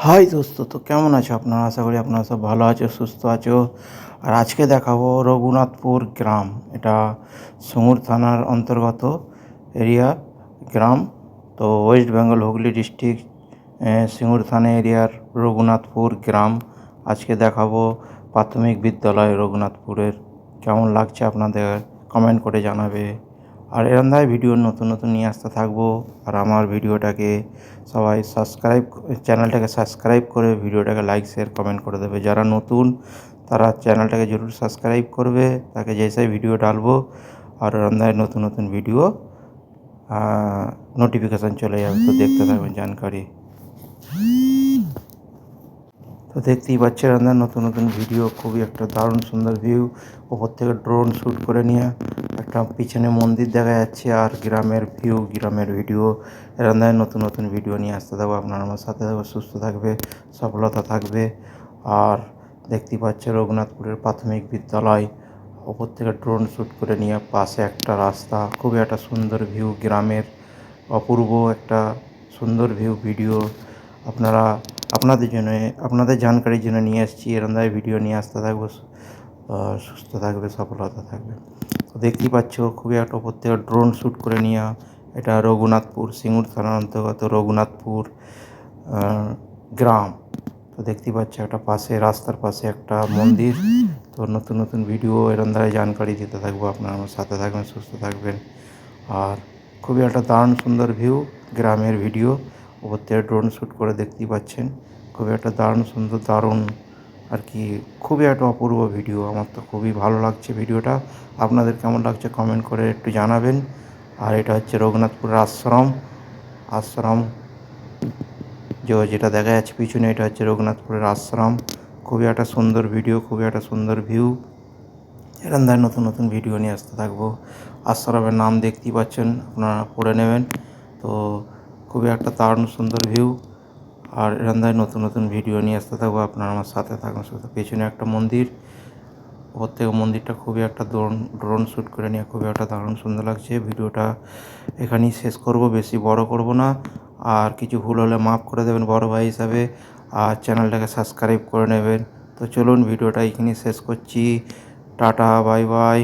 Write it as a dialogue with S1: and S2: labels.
S1: High দোস্ত, তো কেমন আছো আপনারা? আশা করি আপনারা সব ভালো আছো, সুস্থ আছো। আর আজকে দেখাবো রঘুনাথপুর গ্রাম। এটা সুমুর থানার অন্তর্গত এরিয়া গ্রাম। তো ওয়েস্ট বেঙ্গল হুগলি ডিস্ট্রিক্ট সিঙ্গুর থানা এরিয়ার রঘুনাথপুর গ্রাম। আজকে দেখাবো প্রাথমিক বিদ্যালয় রঘুনাথপুরের। কেমন লাগছে আপনাদের? কমেন্ট করে জানাবে। আর এরম ধরনের ভিডিও নতুন নতুন নিয়ে আসতে থাকব। আর আমার ভিডিওটাকে সবাই সাবস্ক্রাইব চ্যানেলটাকে সাবস্ক্রাইব করে ভিডিওটাকে লাইক শেয়ার কমেন্ট করে দেবে। যারা নতুন, তারা চ্যানেলটাকে জরুর সাবস্ক্রাইব করবে। তাকে যেসে ভিডিও ডালবো আর এরম ধরনের নতুন নতুন ভিডিও নোটিফিকেশান চলে যাবে। তো দেখতে থাকবেন জানকারি। তো দেখতেই পাচ্ছেন আপনার নতুন নতুন ভিডিও খুবই একটা দারুণ সুন্দর ভিউ ওপর থেকে ড্রোন শ্যুট করে নিয়ে একটা পিছনে মন্দির দেখা যাচ্ছে আর গ্রামের ভিউ গ্রামের ভিডিও এরকম ধরনের নতুন নতুন ভিডিও নিয়ে আসতে থাকব। আপনার আমার সাথে থাকবে সুস্থ থাকবে, সফলতা থাকবে। আর দেখতেই পাচ্ছে রঘুনাথপুরের প্রাথমিক বিদ্যালয়। ওপর থেকে ড্রোন শ্যুট করে নিয়ে পাশে একটা রাস্তা। খুবই একটা সুন্দর ভিউ গ্রামের। অপূর্ব একটা সুন্দর ভিউ ভিডিও আপনারা, আপনাদের জন্য, আপনাদের জানকারির জন্য নিয়ে এরকম ধরনের ভিডিও নিয়ে আসতে থাকব। সুস্থ থাকবে, সফলতা থাকবে। তো দেখতেই পাচ্ছ, খুবই একটা ওপর থেকে ড্রোন শ্যুট করে নিয়ে। এটা রঘুনাথপুর, সিঙ্গুর থানার অন্তর্গত রঘুনাথপুর গ্রাম। তো দেখতেই পাচ্ছ, একটা পাশে, রাস্তার পাশে একটা মন্দির। তো নতুন নতুন ভিডিও এরকম দ্বারা জানকারি দিতে থাকব আপনারা। আমার সাথে থাকবেন, সুস্থ থাকবেন। আর খুবই একটা দারুণ সুন্দর ভিউ গ্রামের ভিডিও ওপর থেকে ড্রোন শ্যুট করে দেখতেই পাচ্ছেন। খুবই একটা দারুণ সুন্দর, দারুণ আর কি, খুবই একটা অপূর্ব ভিডিও আমার তো খুবই ভালো লাগছে ভিডিওটা আপনাদের কেমন লাগছে কমেন্ট করে একটু জানাবেন। আর এটা হচ্ছে রঘুনাথপুরের আশ্রম। আশ্রম, যে যেটা দেখা যাচ্ছে পিছনে, এটা হচ্ছে রঘুনাথপুরের আশ্রম। খুবই একটা সুন্দর ভিডিও খুবই একটা সুন্দর ভিউ এরকম ধরনের নতুন নতুন ভিডিও নিয়ে আসতে থাকব। আশ্রমের নাম দেখতেই পাচ্ছেন, আপনারা পড়ে নেবেন। তো খুবই একটা দারুণ সুন্দর ভিউ আর ধরনের নতুন নতুন ভিডিও নিয়ে আসতে থাকব। আপনারা আমার সাথে থাকুন, সাথে পেছনে একটা মন্দির, ওপর থেকে মন্দিরটা খুবই একটা ড্রোন ড্রোন শ্যুট করে নিয়ে খুবই একটা দারুণ সুন্দর লাগছে। ভিডিওটা এখানেই শেষ করব, বেশি বড় করব না। আর কিছু ভুল হলে মাফ করে দেবেন বড় ভাই হিসাবে। আর চ্যানেলটাকে সাবস্ক্রাইব করে নেবেন। তো চলুন, ভিডিওটা এখানেই শেষ করছি। Tata, bye bye.